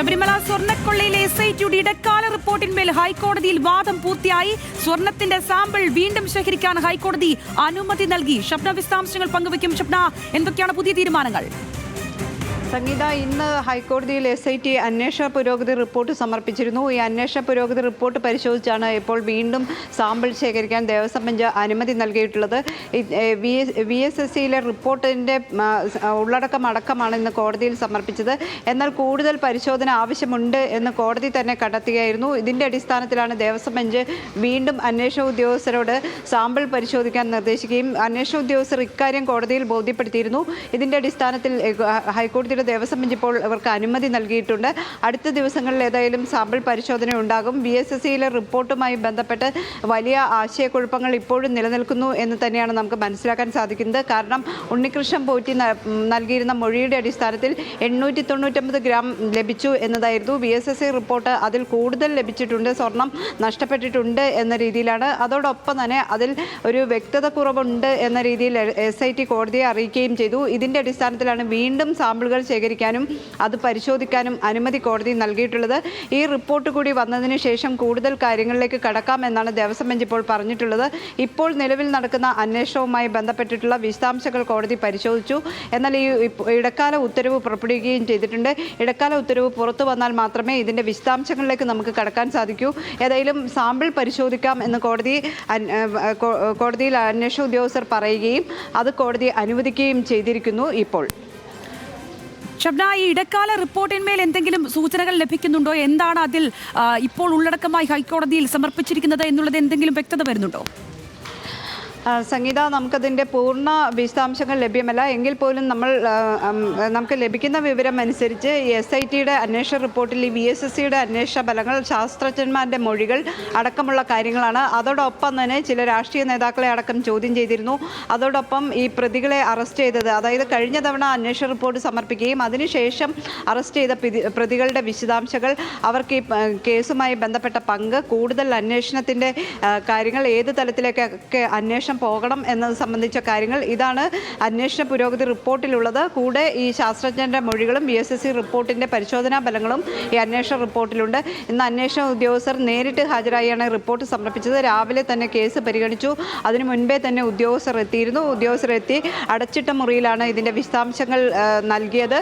Sabarimala സ്വർണക്കൊള്ളയിലെ S I ടിയുടെ ഇടക്കാല റിപ്പോർട്ടിന്മേൽ ഹൈക്കോടതിയിൽ വാദം പൂർത്തിയായി. സ്വർണത്തിന്റെ സാമ്പിൾ വീണ്ടും ശേഖരിക്കാൻ ഹൈക്കോടതി അനുമതി നൽകി. ഷബ്ന വിശദാംശങ്ങൾ പങ്കുവയ്ക്കും. ഷബ്ന എന്തൊക്കെയാണ് പുതിയ തീരുമാനങ്ങൾ? സംഗീത ഇന്ന് ഹൈക്കോടതിയിൽ എസ് ഐ ടി അന്വേഷണ പുരോഗതി റിപ്പോർട്ട് സമർപ്പിച്ചിരുന്നു. ഈ അന്വേഷണ പുരോഗതി റിപ്പോർട്ട് പരിശോധിച്ചാണ് ഇപ്പോൾ വീണ്ടും സാമ്പിൾ ശേഖരിക്കാൻ ദേവസ്വം ബെഞ്ച് അനുമതി നൽകിയിട്ടുള്ളത്. വി എസ് എസ് സിയിലെ റിപ്പോർട്ടിന്റെ ഉള്ളടക്കം അടക്കമാണ് ഇന്ന് കോടതിയിൽ സമർപ്പിച്ചത്. എന്നാൽ കൂടുതൽ പരിശോധന ആവശ്യമുണ്ട് എന്ന് കോടതി തന്നെ കണ്ടെത്തുകയായിരുന്നു. ഇതിന്റെ അടിസ്ഥാനത്തിലാണ് ദേവസ്വം ബെഞ്ച് വീണ്ടും അന്വേഷണ ഉദ്യോഗസ്ഥരോട് സാമ്പിൾ പരിശോധിക്കാൻ നിർദ്ദേശിക്കുകയും അന്വേഷണ ഉദ്യോഗസ്ഥർ ഇക്കാര്യം കോടതിയിൽ ബോധ്യപ്പെടുത്തിയിരുന്നു. ഇതിന്റെ അടിസ്ഥാനത്തിൽ ഏഹ്, ഹൈക്കോടതിയുടെ ദേവസ്വം ബെഞ്ച് ഇപ്പോൾ ഇവർക്ക് അനുമതി നൽകിയിട്ടുണ്ട്. അടുത്ത ദിവസങ്ങളിൽ ഏതായാലും സാമ്പിൾ പരിശോധന ഉണ്ടാകും. ബി എസ് എസ് സിയിലെ റിപ്പോർട്ടുമായി ബന്ധപ്പെട്ട് വലിയ ആശയക്കുഴപ്പങ്ങൾ ഇപ്പോഴും നിലനിൽക്കുന്നു എന്ന് തന്നെയാണ് നമുക്ക് മനസ്സിലാക്കാൻ സാധിക്കുന്നത്. കാരണം ഉണ്ണികൃഷ്ണൻ പോറ്റി നൽകിയിരുന്ന മൊഴിയുടെ അടിസ്ഥാനത്തിൽ എണ്ണൂറ്റി തൊണ്ണൂറ്റൊമ്പത് ഗ്രാം ലഭിച്ചു എന്നതായിരുന്നു B S S C report. അതിൽ കൂടുതൽ ലഭിച്ചിട്ടുണ്ട് സ്വർണം നഷ്ടപ്പെട്ടിട്ടുണ്ട് എന്ന രീതിയിലാണ്. അതോടൊപ്പം തന്നെ അതിൽ ഒരു വ്യക്തത കുറവുണ്ട് എന്ന രീതിയിൽ എസ് ഐ ടി കോടതിയെ അറിയിക്കുകയും ചെയ്തു. ഇതിന്റെ അടിസ്ഥാനത്തിലാണ് വീണ്ടും സാമ്പിളുകൾ ശേഖരിക്കാനും അത് പരിശോധിക്കാനും അനുമതി കോടതി നൽകിയിട്ടുള്ളത്. ഈ റിപ്പോർട്ട് കൂടി വന്നതിന് ശേഷം കൂടുതൽ കാര്യങ്ങളിലേക്ക് കടക്കാമെന്നാണ് ദേവസ്വം ബെഞ്ച് ഇപ്പോൾ പറഞ്ഞിട്ടുള്ളത്. ഇപ്പോൾ നിലവിൽ നടക്കുന്ന അന്വേഷണവുമായി ബന്ധപ്പെട്ടിട്ടുള്ള വിശദാംശങ്ങൾ കോടതി പരിശോധിച്ചു. എന്നാൽ ഈ ഇടക്കാല ഉത്തരവ് പുറപ്പെടുവിക്കുകയും ചെയ്തിട്ടുണ്ട്. ഇടക്കാല ഉത്തരവ് പുറത്തു വന്നാൽ മാത്രമേ ഇതിന്റെ വിശദാംശങ്ങളിലേക്ക് നമുക്ക് കടക്കാൻ സാധിക്കൂ. ഏതായാലും സാമ്പിൾ പരിശോധിക്കാം എന്ന് കോടതി കോടതിയിൽ അന്വേഷണ ഉദ്യോഗസ്ഥർ പറയുകയും അത് കോടതി അനുവദിക്കുകയും ചെയ്തിരിക്കുന്നു ഇപ്പോൾ. ഷബ്ന ഈ ഇടക്കാല റിപ്പോർട്ടിന്മേൽ എന്തെങ്കിലും സൂചനകൾ ലഭിക്കുന്നുണ്ടോ? എന്താണ് അതിൽ ഇപ്പോൾ ഉള്ളടക്കമായി ഹൈക്കോടതിയിൽ സമർപ്പിച്ചിരിക്കുന്നത് എന്നുള്ളത് എന്തെങ്കിലും വ്യക്തത വരുന്നുണ്ടോ? സംഗീത നമുക്കതിന്റെ പൂർണ വിശദാംശങ്ങൾ ലഭ്യമല്ല. എങ്കിൽ പോലും നമ്മൾ നമുക്ക് ലഭിക്കുന്ന വിവരം അനുസരിച്ച് എസ് ഐ ടിയുടെ അന്വേഷണ റിപ്പോർട്ടിൽ ഈ വി എസ് എസ് സിയുടെ അന്വേഷണ ഫലങ്ങൾ ശാസ്ത്രജ്ഞന്മാരുടെ മൊഴികൾ അടക്കമുള്ള കാര്യങ്ങളാണ്. അതോടൊപ്പം തന്നെ ചില രാഷ്ട്രീയ നേതാക്കളെ അടക്കം ചോദ്യം ചെയ്തിരുന്നു. അതോടൊപ്പം ഈ പ്രതികളെ അറസ്റ്റ് ചെയ്തത്. അതായത് കഴിഞ്ഞ തവണ അന്വേഷണ റിപ്പോർട്ട് സമർപ്പിക്കുകയും അതിനുശേഷം അറസ്റ്റ് ചെയ്ത പ്രതികളുടെ വിശദാംശങ്ങൾ അവർക്ക് ഈ കേസുമായി ബന്ധപ്പെട്ട പങ്ക് കൂടുതൽ അന്വേഷണത്തിന്റെ കാര്യങ്ങൾ ഏത് തലത്തിലേക്കൊക്കെ അന്വേഷണം പോകണം എന്നത് സംബന്ധിച്ച കാര്യങ്ങൾ. ഇതാണ് അന്വേഷണ പുരോഗതി റിപ്പോർട്ടിലുള്ളത്. കൂടെ ഈ ശാസ്ത്രജ്ഞരുടെ മൊഴികളും ബി എസ് എസ് സി റിപ്പോർട്ടിന്റെ പരിശോധനാ ഫലങ്ങളും ഈ അന്വേഷണ റിപ്പോർട്ടിലുണ്ട്. ഇന്ന് അന്വേഷണ ഉദ്യോഗസ്ഥർ നേരിട്ട് ഹാജരായാണ് റിപ്പോർട്ട് സമർപ്പിച്ചത്. രാവിലെ തന്നെ കേസ് പരിഗണിച്ചു. അതിനു മുൻപേ തന്നെ ഉദ്യോഗസ്ഥർ എത്തിയിരുന്നു. ഉദ്യോഗസ്ഥർ എത്തി അടച്ചിട്ട മുറിയിലാണ് ഇതിന്റെ വിശദാംശങ്ങൾ നൽകിയത്.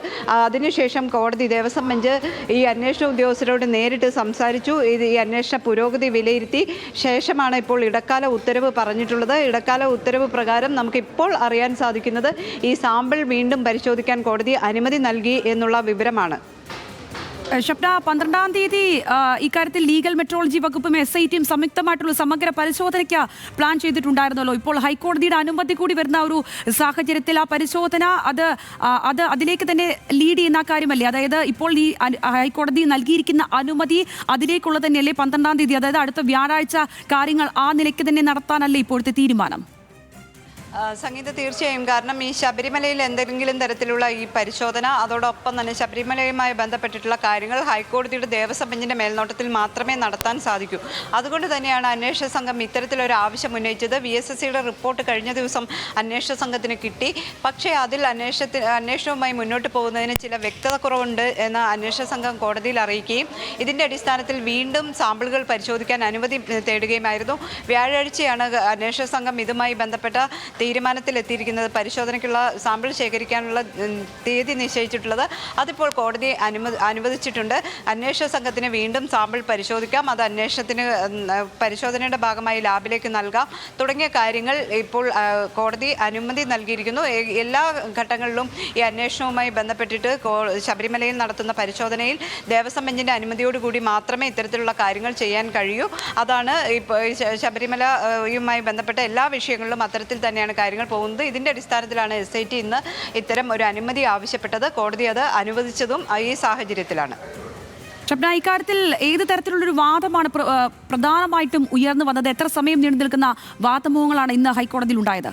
അതിനുശേഷം കോടതി ദേവസ്വം ബെഞ്ച് ഈ അന്വേഷണ ഉദ്യോഗസ്ഥരോട് നേരിട്ട് സംസാരിച്ചു. ഇത് ഈ അന്വേഷണ പുരോഗതി വിലയിരുത്തി. ശേഷമാണ് ഇപ്പോൾ ഇടക്കാല ഉത്തരവ് പറഞ്ഞിട്ടുള്ളത്. ഇടക്കാല ഉത്തരവ് പ്രകാരം നമുക്കിപ്പോൾ അറിയാൻ സാധിക്കുന്നത് ഈ സാമ്പിൾ വീണ്ടും പരിശോധിക്കാൻ കോടതി അനുമതി നൽകി എന്നുള്ള വിവരമാണ്. ഷബ്ന പന്ത്രണ്ടാം തീയതി ഇക്കാര്യത്തിൽ ലീഗൽ മെട്രോളജി വകുപ്പും എസ് ഐ ടിയും സംയുക്തമായിട്ടുള്ള സമഗ്ര പരിശോധനയ്ക്ക് പ്ലാൻ ചെയ്തിട്ടുണ്ടായിരുന്നല്ലോ. ഇപ്പോൾ ഹൈക്കോടതിയുടെ അനുമതി കൂടി വരുന്ന ഒരു സാഹചര്യത്തിൽ ആ പരിശോധന അത് അത് അതിലേക്ക് തന്നെ ലീഡ് ചെയ്യുന്ന കാര്യമല്ലേ? അതായത് ഇപ്പോൾ ഈ ഹൈക്കോടതി നൽകിയിരിക്കുന്ന അനുമതി അതിലേക്കുള്ള തന്നെയല്ലേ പന്ത്രണ്ടാം തീയതി അതായത് അടുത്ത വ്യാഴാഴ്ച കാര്യങ്ങൾ ആ നിലയ്ക്ക് തന്നെ നടത്താനല്ലേ ഇപ്പോഴത്തെ തീരുമാനം? സംഗീത തീർച്ചയായും. കാരണം ഈ ശബരിമലയിൽ എന്തെങ്കിലും തരത്തിലുള്ള ഈ പരിശോധന അതോടൊപ്പം തന്നെ ശബരിമലയുമായി ബന്ധപ്പെട്ടിട്ടുള്ള കാര്യങ്ങൾ ഹൈക്കോടതിയുടെ ദേവസ്വം ബെഞ്ചിന്റെ മേൽനോട്ടത്തിൽ മാത്രമേ നടത്താൻ സാധിക്കൂ. അതുകൊണ്ട് തന്നെയാണ് അന്വേഷണ സംഘം ഇത്തരത്തിലൊരു ആവശ്യം ഉന്നയിച്ചത്. വി എസ് എസ് സിയുടെ റിപ്പോർട്ട് കഴിഞ്ഞ ദിവസം അന്വേഷണ സംഘത്തിന് കിട്ടി. പക്ഷേ അതിൽ അന്വേഷണത്തിന് അന്വേഷണവുമായി മുന്നോട്ട് പോകുന്നതിന് ചില വ്യക്തത കുറവുണ്ട് എന്ന് അന്വേഷണ സംഘം കോടതിയിൽ അറിയിക്കുകയും ഇതിന്റെ അടിസ്ഥാനത്തിൽ വീണ്ടും സാമ്പിളുകൾ പരിശോധിക്കാൻ അനുമതി തേടുകയുമായിരുന്നു. വ്യാഴാഴ്ചയാണ് അന്വേഷണ സംഘം ഇതുമായി ബന്ധപ്പെട്ട തീരുമാനത്തിലെത്തിയിരിക്കുന്നത് പരിശോധനയ്ക്കുള്ള സാമ്പിൾ ശേഖരിക്കാനുള്ള തീയതി നിശ്ചയിച്ചിട്ടുള്ളത് അതിപ്പോൾ കോടതി അനുമതി അനുവദിച്ചിട്ടുണ്ട്. അന്വേഷണ സംഘത്തിന് വീണ്ടും സാമ്പിൾ പരിശോധിക്കാം. അത് അന്വേഷണത്തിന് പരിശോധനയുടെ ഭാഗമായി ലാബിലേക്ക് നൽകാം. തുടങ്ങിയ കാര്യങ്ങൾ ഇപ്പോൾ കോടതി അനുമതി നൽകിയിരിക്കുന്നു. എല്ലാ ഘട്ടങ്ങളിലും ഈ അന്വേഷണവുമായി ബന്ധപ്പെട്ടിട്ട് ശബരിമലയിൽ നടത്തുന്ന പരിശോധനയിൽ ദേവസ്വം ബെഞ്ചിന്റെ അനുമതിയോടുകൂടി മാത്രമേ ഇത്തരത്തിലുള്ള കാര്യങ്ങൾ ചെയ്യാൻ കഴിയൂ. അതാണ് ഇപ്പോൾ ശബരിമലയുമായി ബന്ധപ്പെട്ട എല്ലാ വിഷയങ്ങളിലും അത്തരത്തിൽ തന്നെയാണ് കാര്യങ്ങൾ പോകുന്നത്. ഇതിന്റെ അടിസ്ഥാനത്തിലാണ് എസ് ഐ ടി ഇന്ന് ഇത്തരം ഒരു അനുമതി ആവശ്യപ്പെട്ടത്. കോടതി അത് അനുവദിച്ചതും ഈ സാഹചര്യത്തിലാണ്. ഇക്കാര്യത്തിൽ ഏത് തരത്തിലുള്ളൊരു വാദമാണ് പ്രധാനമായിട്ടും ഉയർന്നു വന്നത്? എത്ര സമയം നീണ്ടു നിൽക്കുന്ന വാദമുഖങ്ങളാണ് ഇന്ന് ഹൈക്കോടതിയിൽ ഉണ്ടായത്?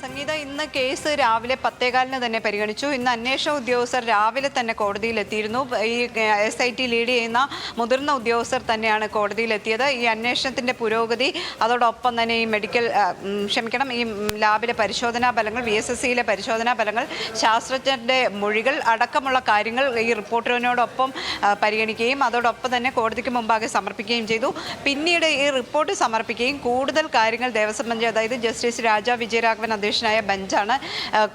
സംഗീത ഇന്ന് കേസ് രാവിലെ പത്തേകാലിന് തന്നെ പരിഗണിച്ചു. ഇന്ന് അന്വേഷണ ഉദ്യോഗസ്ഥർ രാവിലെ തന്നെ കോടതിയിൽ എത്തിയിരുന്നു ഈ എസ് ഐ ടി ലീഡ് ചെയ്യുന്ന മുതിർന്ന ഉദ്യോഗസ്ഥർ തന്നെയാണ് കോടതിയിലെത്തിയത്. ഈ അന്വേഷണത്തിന്റെ പുരോഗതി അതോടൊപ്പം തന്നെ ഈ മെഡിക്കൽ ക്ഷമിക്കണം ഈ ലാബിലെ പരിശോധനാ ഫലങ്ങൾ വി എസ് എസ് സിയിലെ പരിശോധനാ ഫലങ്ങൾ ശാസ്ത്രജ്ഞരുടെ മൊഴികൾ അടക്കമുള്ള കാര്യങ്ങൾ ഈ റിപ്പോർട്ടിനോടൊപ്പം പരിഗണിക്കുകയും അതോടൊപ്പം തന്നെ കോടതിക്ക് മുമ്പാകെ സമർപ്പിക്കുകയും ചെയ്തു. പിന്നീട് ഈ റിപ്പോർട്ട് സമർപ്പിക്കുകയും കൂടുതൽ കാര്യങ്ങൾ ദേവസ്വം അതായത് ജസ്റ്റിസ് രാജ വിജയരാഘവൻ അധ്യക്ഷനായ ബെഞ്ചാണ്.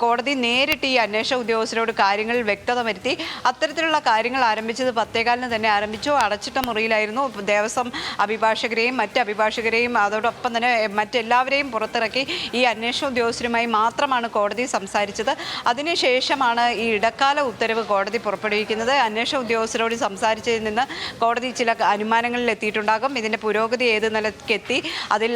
കോടതി നേരിട്ട് ഈ അന്വേഷണ ഉദ്യോഗസ്ഥരോട് കാര്യങ്ങൾ വ്യക്തത വരുത്തി അത്തരത്തിലുള്ള കാര്യങ്ങൾ ആരംഭിച്ചത് പത്തേകാലിന് തന്നെ ആരംഭിച്ചു. അടച്ചിട്ട മുറിയിലായിരുന്നു ദേവസ്വം അഭിഭാഷകരെയും മറ്റ് അഭിഭാഷകരെയും അതോടൊപ്പം തന്നെ മറ്റെല്ലാവരെയും പുറത്തിറക്കി ഈ അന്വേഷണ ഉദ്യോഗസ്ഥരുമായി മാത്രമാണ് കോടതി സംസാരിച്ചത്. അതിനുശേഷമാണ് ഈ ഇടക്കാല ഉത്തരവ് കോടതി പുറപ്പെടുവിക്കുന്നത്. അന്വേഷണ ഉദ്യോഗസ്ഥരോട് സംസാരിച്ചതിൽ നിന്ന് കോടതി ചില അനുമാനങ്ങളിൽ എത്തിയിട്ടുണ്ടാകും. ഇതിന്റെ പുരോഗതി ഏത് നിലയ്ക്കെത്തി അതിൽ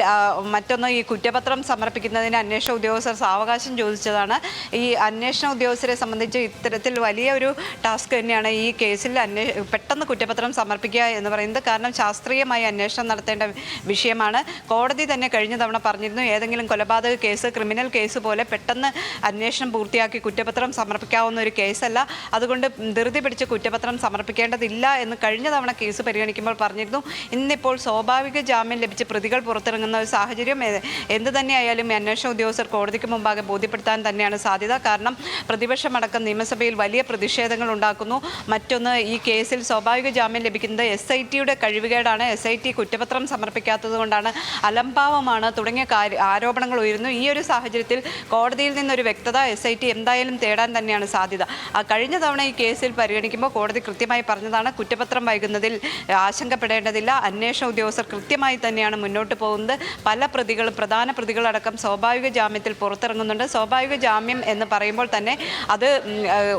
മറ്റൊന്ന് ഈ കുറ്റപത്രം സമർപ്പിക്കുന്നതിന് അന്വേഷണ ഉദ്യോഗസ്ഥർ സാവകാശം ചോദിച്ചതാണ്. ഈ അന്വേഷണ ഉദ്യോഗസ്ഥരെ സംബന്ധിച്ച് ഇത്തരത്തിൽ വലിയ ഒരു ടാസ്ക് തന്നെയാണ് ഈ കേസിൽ അന്വേ പെട്ടെന്ന് കുറ്റപത്രം സമർപ്പിക്കുക എന്ന് പറയുന്നത് കാരണം ശാസ്ത്രീയമായി അന്വേഷണം നടത്തേണ്ട വിഷയമാണ്. കോടതി തന്നെ കഴിഞ്ഞ തവണ പറഞ്ഞിരുന്നു ഏതെങ്കിലും കൊലപാതക കേസ് ക്രിമിനൽ കേസ് പോലെ പെട്ടെന്ന് അന്വേഷണം പൂർത്തിയാക്കി കുറ്റപത്രം സമർപ്പിക്കാവുന്ന ഒരു കേസല്ല. അതുകൊണ്ട് ധൃതി പിടിച്ച് കുറ്റപത്രം സമർപ്പിക്കേണ്ടതില്ല എന്ന് കഴിഞ്ഞ തവണ കേസ് പരിഗണിക്കുമ്പോൾ പറഞ്ഞിരുന്നു. ഇന്നിപ്പോൾ സ്വാഭാവിക ജാമ്യം ലഭിച്ച് പ്രതികൾ പുറത്തിറങ്ങുന്ന ഒരു സാഹചര്യം എന്ത് തന്നെയായാലും അന്വേഷണ ഉദ്യോഗസ്ഥർ കോടതിക്ക് മുമ്പാകെ ബോധ്യപ്പെടുത്താൻ തന്നെയാണ് സാധ്യത. കാരണം പ്രതിപക്ഷമടക്കം നിയമസഭയിൽ വലിയ പ്രതിഷേധങ്ങൾ ഉണ്ടാക്കുന്നു. മറ്റൊന്ന് ഈ കേസിൽ സ്വാഭാവിക ജാമ്യം ലഭിക്കുന്നത് എസ് ഐ ടിയുടെ കഴിവുകേടാണ്. എസ് ഐ ടി കുറ്റപത്രം സമർപ്പിക്കാത്തത് കൊണ്ടാണ് അലംഭാവമാണ് തുടങ്ങിയ ആരോപണങ്ങൾ ഉയരുന്നു. ഈ ഒരു സാഹചര്യത്തിൽ കോടതിയിൽ നിന്നൊരു വ്യക്തത എസ് ഐ ടി എന്തായാലും തേടാൻ തന്നെയാണ് സാധ്യത. കഴിഞ്ഞ തവണ ഈ കേസിൽ പരിഗണിക്കുമ്പോൾ കോടതി കൃത്യമായി പറഞ്ഞതാണ് കുറ്റപത്രം വൈകുന്നതിൽ ആശങ്കപ്പെടേണ്ടതില്ല. അന്വേഷണ ഉദ്യോഗസ്ഥർ കൃത്യമായി തന്നെയാണ് മുന്നോട്ട് പോകുന്നത്. പല പ്രതികളും പ്രധാന പ്രതികളടക്കം സ്വാഭാവിക ജാമ്യത്തിൽ പുറത്തിറങ്ങുന്നുണ്ട്. സ്വാഭാവിക ജാമ്യം എന്ന് പറയുമ്പോൾ തന്നെ അത്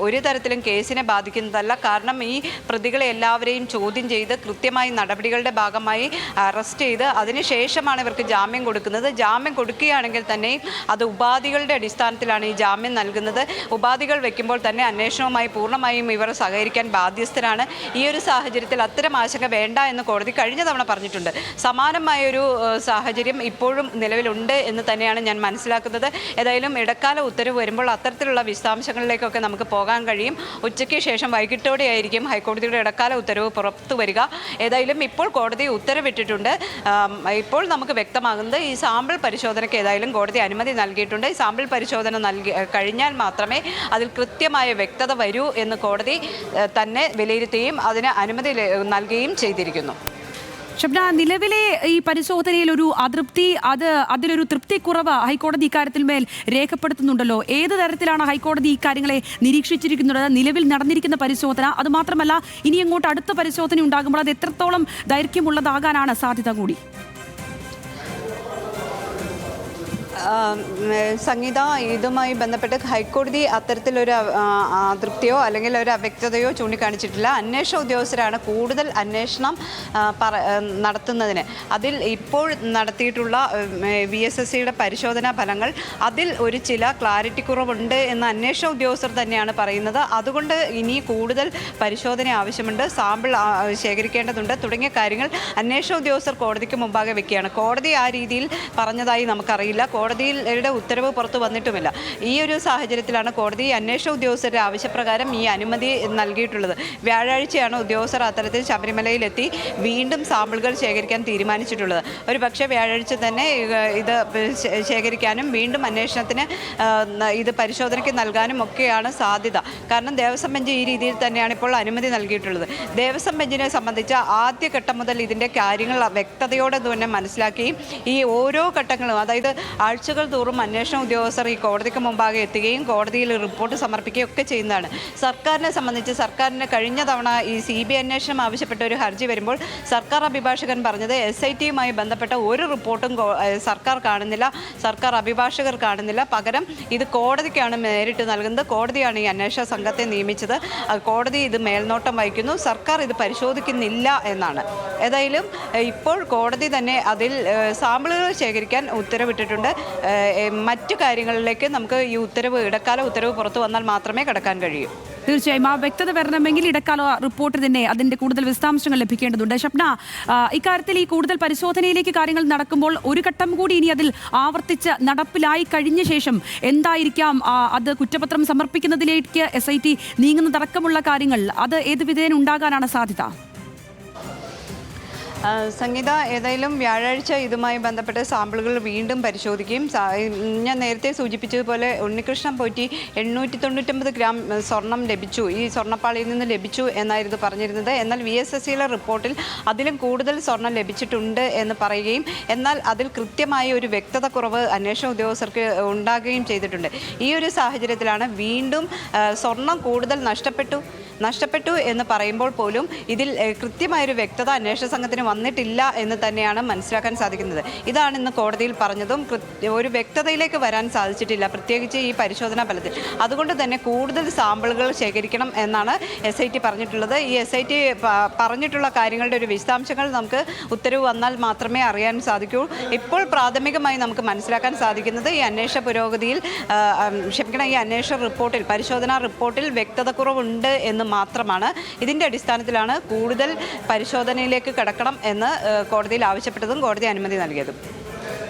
ഒരു തരത്തിലും കേസിനെ ബാധിക്കുന്നതല്ല. കാരണം ഈ പ്രതികളെ എല്ലാവരെയും ചോദ്യം ചെയ്ത് കൃത്യമായി നടപടികളുടെ ഭാഗമായി അറസ്റ്റ് ചെയ്ത് അതിനുശേഷമാണ് ഇവർക്ക് ജാമ്യം കൊടുക്കുന്നത്. ജാമ്യം കൊടുക്കുകയാണെങ്കിൽ തന്നെ അത് ഉപാധികളുടെ അടിസ്ഥാനത്തിലാണ് ഈ ജാമ്യം നൽകുന്നത്. ഉപാധികൾ വെക്കുമ്പോൾ തന്നെ അന്വേഷണവുമായി പൂർണമായും ഇവർ സഹകരിക്കാൻ ബാധ്യസ്ഥരാണ്. ഈ ഒരു സാഹചര്യത്തിൽ അത്തരം ആശങ്ക വേണ്ട എന്ന് കോടതി കഴിഞ്ഞ തവണ പറഞ്ഞിട്ടുണ്ട്. സമാനമായൊരു സാഹചര്യം ഇപ്പോഴും നിലവിലുണ്ട് എന്ന് തന്നെയാണ് ഞാൻ മനസ്സിലാക്കുന്നത്. ഏതായാലും ഇടക്കാല ഉത്തരവ് വരുമ്പോൾ അത്തരത്തിലുള്ള വിശദാംശങ്ങളിലേക്കൊക്കെ നമുക്ക് പോകാൻ കഴിയും. ഉച്ചയ്ക്ക് ശേഷം വൈകിട്ടോടെ ആയിരിക്കും ഹൈക്കോടതിയുടെ ഇടക്കാല ഉത്തരവ് പുറത്തു വരിക. ഏതായാലും ഇപ്പോൾ കോടതി ഉത്തരവിട്ടിട്ടുണ്ട്. ഇപ്പോൾ നമുക്ക് വ്യക്തമാകുന്നത് ഈ സാമ്പിൾ പരിശോധനയ്ക്ക് ഏതായാലും കോടതി അനുമതി നൽകിയിട്ടുണ്ട്. ഈ സാമ്പിൾ പരിശോധന നൽകി കഴിഞ്ഞാൽ മാത്രമേ അതിൽ കൃത്യമായ വ്യക്തത വരൂ എന്ന് കോടതി തന്നെ വിലയിരുത്തുകയും അതിന് അനുമതി നൽകുകയും ചെയ്തിരിക്കുന്നു. ഷബ്ന നിലവിലെ ഈ പരിശോധനയിൽ ഒരു അതൃപ്തി അത് അതിലൊരു തൃപ്തിക്കുറവ് ഹൈക്കോടതി ഇക്കാര്യത്തിൽ മേൽ രേഖപ്പെടുത്തുന്നുണ്ടല്ലോ. ഏത് തരത്തിലാണ് ഹൈക്കോടതി ഇക്കാര്യങ്ങളെ നിരീക്ഷിച്ചിരിക്കുന്നത്? നിലവിൽ നടന്നിരിക്കുന്ന പരിശോധന അത് മാത്രമല്ല ഇനി അങ്ങോട്ട് അടുത്ത പരിശോധന ഉണ്ടാകുമ്പോൾ അത് എത്രത്തോളം ദൈർഘ്യമുള്ളതാകാനാണ് സാധ്യത കൂടി? സംഗീത ഇതുമായി ബന്ധപ്പെട്ട് ഹൈക്കോടതി അത്തരത്തിലൊരു അതൃപ്തിയോ അല്ലെങ്കിൽ ഒരു അവ്യക്തതയോ ചൂണ്ടിക്കാണിച്ചിട്ടില്ല. അന്വേഷണ ഉദ്യോഗസ്ഥരാണ് കൂടുതൽ അന്വേഷണം നടത്തുന്നതിന്. അതിൽ ഇപ്പോൾ നടത്തിയിട്ടുള്ള വി എസ് എസ് സിയുടെ പരിശോധനാ ഫലങ്ങൾ അതിൽ ഒരു ചില ക്ലാരിറ്റി കുറവുണ്ട് എന്ന് അന്വേഷണ ഉദ്യോഗസ്ഥർ തന്നെയാണ് പറയുന്നത്. അതുകൊണ്ട് ഇനി കൂടുതൽ പരിശോധന ആവശ്യമുണ്ട്. സാമ്പിൾ ശേഖരിക്കേണ്ടതുണ്ട്. തുടങ്ങിയ കാര്യങ്ങൾ അന്വേഷണ ഉദ്യോഗസ്ഥർ കോടതിക്ക് മുമ്പാകെ വെക്കുകയാണ്. കോടതി ആ രീതിയിൽ പറഞ്ഞതായി നമുക്കറിയില്ല. കോടതിയുടെ ഉത്തരവ് പുറത്തു വന്നിട്ടുമില്ല. ഈ ഒരു സാഹചര്യത്തിലാണ് കോടതി അന്വേഷണ ഉദ്യോഗസ്ഥരുടെ ആവശ്യപ്രകാരം ഈ അനുമതി നൽകിയിട്ടുള്ളത്. വ്യാഴാഴ്ചയാണ് ഉദ്യോഗസ്ഥർ അത്തരത്തിൽ ശബരിമലയിലെത്തി വീണ്ടും സാമ്പിളുകൾ ശേഖരിക്കാൻ തീരുമാനിച്ചിട്ടുള്ളത്. ഒരു പക്ഷേ വ്യാഴാഴ്ച തന്നെ ഇത് ഇത് ശേഖരിക്കാനും വീണ്ടും അന്വേഷണത്തിന് ഇത് പരിശോധനയ്ക്ക് നൽകാനും ഒക്കെയാണ് സാധ്യത. കാരണം ദേവസ്വം ബെഞ്ച് ഈ രീതിയിൽ തന്നെയാണ് ഇപ്പോൾ അനുമതി നൽകിയിട്ടുള്ളത്. ദേവസ്വം ബെഞ്ചിനെ സംബന്ധിച്ച് ആദ്യഘട്ടം മുതൽ ഇതിന്റെ കാര്യങ്ങൾ വ്യക്തതയോടെ തന്നെ മനസ്സിലാക്കുകയും ഈ ഓരോ ഘട്ടങ്ങളും അതായത് ആഴ്ചകൾ തോറും അന്വേഷണ ഉദ്യോഗസ്ഥർ ഈ കോടതിക്ക് മുമ്പാകെ എത്തുകയും കോടതിയിൽ റിപ്പോർട്ട് സമർപ്പിക്കുകയും ഒക്കെ ചെയ്യുന്നതാണ്. സർക്കാരിനെ സംബന്ധിച്ച് സർക്കാരിന് കഴിഞ്ഞ തവണ ഈ സി ബി അന്വേഷണം ആവശ്യപ്പെട്ട ഒരു ഹർജി വരുമ്പോൾ സർക്കാർ അഭിഭാഷകൻ പറഞ്ഞത് എസ് ഐ ടിയുമായി ബന്ധപ്പെട്ട ഒരു റിപ്പോർട്ടും സർക്കാർ കാണുന്നില്ല സർക്കാർ അഭിഭാഷകർ കാണുന്നില്ല. പകരം ഇത് കോടതിക്കാണ് നേരിട്ട് നൽകുന്നത്. കോടതിയാണ് ഈ അന്വേഷണ സംഘത്തെ നിയമിച്ചത്. കോടതി ഇത് മേൽനോട്ടം വഹിക്കുന്നു. സർക്കാർ ഇത് പരിശോധിക്കുന്നില്ല എന്നാണ്. ഏതായാലും ഇപ്പോൾ കോടതി തന്നെ അതിൽ സാമ്പിളുകൾ ശേഖരിക്കാൻ ഉത്തരവിട്ടിട്ടുണ്ട്. മറ്റു കാര്യങ്ങളിലേക്ക് നമുക്ക് ഈ ഉത്തരവ് ഇടക്കാല ഉത്തരവ് പുറത്തു വന്നാൽ മാത്രമേ കിടക്കാൻ കഴിയൂ. തീർച്ചയായും. ആ വ്യക്തത വരണമെങ്കിൽ ഇടക്കാല റിപ്പോർട്ട് തന്നെ അതിന്റെ കൂടുതൽ വിശദാംശങ്ങൾ ലഭിക്കേണ്ടതുണ്ട്. ഷപ്ന ഇക്കാര്യത്തിൽ ഈ കൂടുതൽ പരിശോധനയിലേക്ക് കാര്യങ്ങൾ നടക്കുമ്പോൾ ഒരു ഘട്ടം കൂടി ഇനി അതിൽ ആവർത്തിച്ച് നടപ്പിലായി കഴിഞ്ഞ ശേഷം എന്തായിരിക്കാം? അത് കുറ്റപത്രം സമർപ്പിക്കുന്നതിലേക്ക് എസ് ഐ ടി നീങ്ങുന്നതടക്കമുള്ള കാര്യങ്ങൾ അത് ഏത് വിധേന ഉണ്ടാകാനാണ് സാധ്യത? സംഗീത ഏതായാലും വ്യാഴാഴ്ച ഇതുമായി ബന്ധപ്പെട്ട സാമ്പിളുകൾ വീണ്ടും പരിശോധിക്കുകയും ഞാൻ നേരത്തെ സൂചിപ്പിച്ചതുപോലെ ഉണ്ണികൃഷ്ണൻ പോറ്റി എണ്ണൂറ്റി തൊണ്ണൂറ്റൊമ്പത് ഗ്രാം സ്വർണം ലഭിച്ചു. ഈ സ്വർണപ്പാളിയിൽ നിന്ന് ലഭിച്ചു എന്നായിരുന്നു പറഞ്ഞിരുന്നത്. എന്നാൽ വി എസ് എസ് സിയിലെ റിപ്പോർട്ടിൽ അതിലും കൂടുതൽ സ്വർണം ലഭിച്ചിട്ടുണ്ട് എന്ന് പറയുകയും എന്നാൽ അതിൽ കൃത്യമായ ഒരു വ്യക്തത കുറവ് അന്വേഷണ ഉദ്യോഗസ്ഥർക്ക് ഉണ്ടാകുകയും ചെയ്തിട്ടുണ്ട്. ഈ ഒരു സാഹചര്യത്തിലാണ് വീണ്ടും സ്വർണം കൂടുതൽ നഷ്ടപ്പെട്ടു. നഷ്ടപ്പെട്ടു എന്ന് പറയുമ്പോൾ പോലും ഇതിൽ കൃത്യമായൊരു വ്യക്തത അന്വേഷണ സംഘത്തിന് വന്നിട്ടില്ല എന്ന് തന്നെയാണ് മനസ്സിലാക്കാൻ സാധിക്കുന്നത്. ഇതാണ് ഇന്ന് കോടതിയിൽ പറഞ്ഞതും ഒരു വ്യക്തതയിലേക്ക് വരാൻ സാധിച്ചിട്ടില്ല പ്രത്യേകിച്ച് ഈ പരിശോധനാ ഫലത്തിൽ. അതുകൊണ്ട് തന്നെ കൂടുതൽ സാമ്പിളുകൾ ശേഖരിക്കണം എന്നാണ് എസ് ഐ ടി പറഞ്ഞിട്ടുള്ളത്. ഈ എസ് ഐ ടി പറഞ്ഞിട്ടുള്ള കാര്യങ്ങളുടെ ഒരു വിശദാംശങ്ങൾ നമുക്ക് ഉത്തരവ് വന്നാൽ മാത്രമേ അറിയാൻ സാധിക്കൂ. ഇപ്പോൾ പ്രാഥമികമായി നമുക്ക് മനസ്സിലാക്കാൻ സാധിക്കുന്നത് ഈ അന്വേഷണ പുരോഗതിയിൽ ക്ഷമിക്കണം ഈ അന്വേഷണ റിപ്പോർട്ടിൽ പരിശോധനാ റിപ്പോർട്ടിൽ വ്യക്തതക്കുറവുണ്ട് എന്ന് മാത്രമാണ്. ഇതിന്റെ അടിസ്ഥാനത്തിലാണ് കൂടുതൽ പരിശോധനയിലേക്ക് കടക്കണം എന്ന് കോടതിയിൽ ആവശ്യപ്പെട്ടതും കോടതി അനുമതി നൽകിയതും.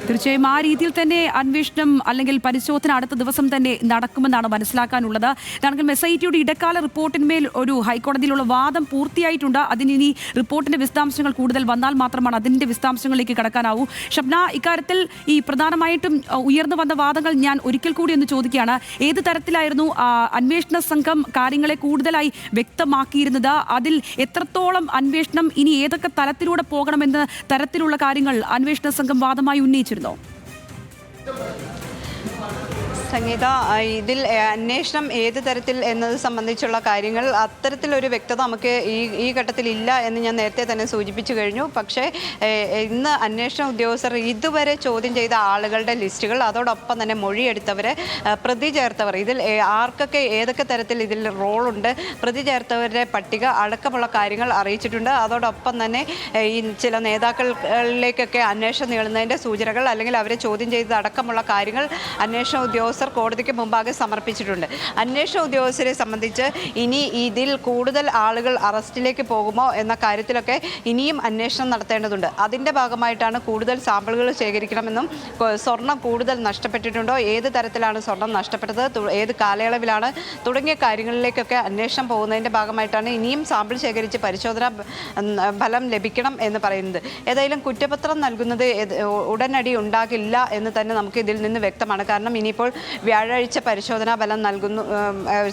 തീർച്ചയായും ആ രീതിയിൽ തന്നെ അന്വേഷണം അല്ലെങ്കിൽ പരിശോധന അടുത്ത ദിവസം തന്നെ നടക്കുമെന്നാണ് മനസ്സിലാക്കാനുള്ളത്. കാരണം എസ് ഐ ടിയുടെ ഇടക്കാല റിപ്പോർട്ടിന്മേൽ ഒരു ഹൈക്കോടതിയിലുള്ള വാദം പൂർത്തിയായിട്ടുണ്ട്. അതിനി റിപ്പോർട്ടിന്റെ വിശദാംശങ്ങൾ കൂടുതൽ വന്നാൽ മാത്രമാണ് അതിന്റെ വിശദാംശങ്ങളിലേക്ക് കടക്കാനാവൂ. ഷബ്ന ഇക്കാര്യത്തിൽ ഈ പ്രധാനമായിട്ടും ഉയർന്നു വന്ന വാദങ്ങൾ ഞാൻ ഒരിക്കൽ കൂടി ഒന്ന് ചോദിക്കുകയാണ്. ഏത് തരത്തിലായിരുന്നു അന്വേഷണ സംഘം കാര്യങ്ങളെ കൂടുതലായി വ്യക്തമാക്കിയിരുന്നത്? അതിൽ എത്രത്തോളം അന്വേഷണം ഇനി ഏതൊക്കെ തലത്തിലൂടെ പോകണമെന്ന തരത്തിലുള്ള കാര്യങ്ങൾ അന്വേഷണ സംഘം വാദമായി Turdon. സംഗീത ഇതിൽ അന്വേഷണം ഏത് തരത്തിൽ എന്നത് സംബന്ധിച്ചുള്ള കാര്യങ്ങൾ അത്തരത്തിലൊരു വ്യക്തത നമുക്ക് ഈ ഈ ഘട്ടത്തിൽ ഇല്ല എന്ന് ഞാൻ നേരത്തെ തന്നെ സൂചിപ്പിച്ചു കഴിഞ്ഞു. പക്ഷേ ഇന്ന് അന്വേഷണ ഉദ്യോഗസ്ഥർ ഇതുവരെ ചോദ്യം ചെയ്ത ആളുകളുടെ ലിസ്റ്റുകൾ അതോടൊപ്പം തന്നെ മൊഴിയെടുത്തവരെ ആ, പ്രതി ചേർത്തവർ ഇതിൽ ആർക്കൊക്കെ ഏതൊക്കെ തരത്തിൽ ഇതിൽ റോളുണ്ട് പ്രതി ചേർത്തവരുടെ പട്ടിക അടക്കമുള്ള കാര്യങ്ങൾ അറിയിച്ചിട്ടുണ്ട്. അതോടൊപ്പം തന്നെ ഈ ചില നേതാക്കളിലേക്കൊക്കെ അന്വേഷണം നീളുന്നതിന്റെ സൂചനകൾ അല്ലെങ്കിൽ അവരെ ചോദ്യം ചെയ്തതടക്കമുള്ള കാര്യങ്ങൾ അന്വേഷണ ഉദ്യോഗസ്ഥർ കോടതിക്ക് മുമ്പാകെ സമർപ്പിച്ചിട്ടുണ്ട്. അന്വേഷണ ഉദ്യോഗസ്ഥരെ സംബന്ധിച്ച് ഇനി ഇതിൽ കൂടുതൽ ആളുകൾ അറസ്റ്റിലേക്ക് പോകുമോ എന്ന കാര്യത്തിലൊക്കെ ഇനിയും അന്വേഷണം നടത്തേണ്ടതുണ്ട്. അതിന്റെ ഭാഗമായിട്ടാണ് കൂടുതൽ സാമ്പിളുകൾ ശേഖരിക്കണമെന്നും സ്വർണം കൂടുതൽ നഷ്ടപ്പെട്ടിട്ടുണ്ടോ ഏത് തരത്തിലാണ് സ്വർണം നഷ്ടപ്പെട്ടത് ഏത് കാലയളവിലാണ് തുടങ്ങിയ കാര്യങ്ങളിലേക്കൊക്കെ അന്വേഷണം പോകുന്നതിന്റെ ഭാഗമായിട്ടാണ് ഇനിയും സാമ്പിൾ ശേഖരിച്ച് പരിശോധന ഫലം ലഭിക്കണം എന്ന് പറയുന്നത്. ഏതായാലും കുറ്റപത്രം നൽകുന്നത് ഉടനടി ഉണ്ടാകില്ല എന്ന് തന്നെ നമുക്ക് ഇതിൽ നിന്ന് വ്യക്തമാണ്. കാരണം ഇനിയിപ്പോൾ വ്യാഴാഴ്ച പരിശോധനാ ഫലം നൽകുന്നു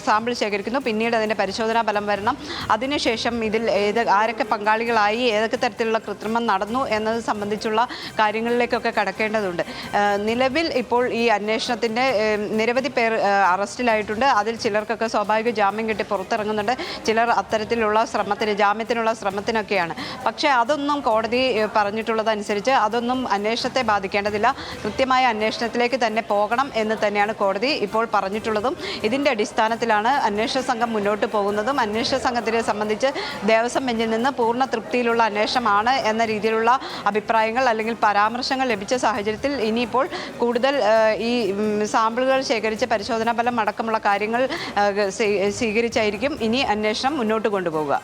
സാമ്പിൾ ശേഖരിക്കുന്നു. പിന്നീട് അതിന്റെ പരിശോധനാ ഫലം വരണം. അതിനുശേഷം ഇതിൽ ഏത് ആരൊക്കെ പങ്കാളികളായി ഏതൊക്കെ തരത്തിലുള്ള കൃത്രിമം നടന്നു എന്നത് സംബന്ധിച്ചുള്ള കാര്യങ്ങളിലേക്കൊക്കെ കടക്കേണ്ടതുണ്ട്. നിലവിൽ ഇപ്പോൾ ഈ അന്വേഷണത്തിന്റെ നിരവധി പേർ അറസ്റ്റിലായിട്ടുണ്ട്. അതിൽ ചിലർക്കൊക്കെ സ്വാഭാവിക ജാമ്യം കിട്ടി പുറത്തിറങ്ങുന്നുണ്ട്. ചിലർ അത്തരത്തിലുള്ള ശ്രമത്തിന് ജാമ്യത്തിനുള്ള ശ്രമത്തിനൊക്കെയാണ്. പക്ഷേ അതൊന്നും കോടതി പറഞ്ഞിട്ടുള്ളതനുസരിച്ച് അതൊന്നും അന്വേഷണത്തെ ബാധിക്കേണ്ടതില്ല. കൃത്യമായ അന്വേഷണത്തിലേക്ക് തന്നെ പോകണം എന്ന് തന്നെയാണ് കോടതി ഇപ്പോൾ പറഞ്ഞിട്ടുള്ളതും. ഇതിന്റെ അടിസ്ഥാനത്തിലാണ് അന്വേഷണ സംഘം മുന്നോട്ട് പോകുന്നതും. അന്വേഷണ സംഘത്തിനെ സംബന്ധിച്ച് ദേവസ്വം ബെഞ്ചിൽ നിന്ന് പൂർണ തൃപ്തിയിലുള്ള അന്വേഷണമാണ് എന്ന രീതിയിലുള്ള അഭിപ്രായങ്ങൾ അല്ലെങ്കിൽ പരാമർശങ്ങൾ ലഭിച്ച സാഹചര്യത്തിൽ ഇനിയിപ്പോൾ കൂടുതൽ ഈ സാമ്പിളുകൾ ശേഖരിച്ച് പരിശോധനാ ഫലം അടക്കമുള്ള കാര്യങ്ങൾ സ്വീകരിച്ചായിരിക്കും ഇനി അന്വേഷണം മുന്നോട്ട് കൊണ്ടുപോകുക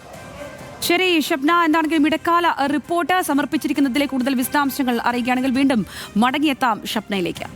ശരി ഷബ്ന എന്താണെങ്കിലും ഇടക്കാല റിപ്പോർട്ട് സമർപ്പിച്ചിരിക്കുന്നതിലെ കൂടുതൽ വിശദാംശങ്ങൾ അറിയുകയാണെങ്കിൽ വീണ്ടും മടങ്ങിയെത്താം ഷബ്നയിലേക്ക്.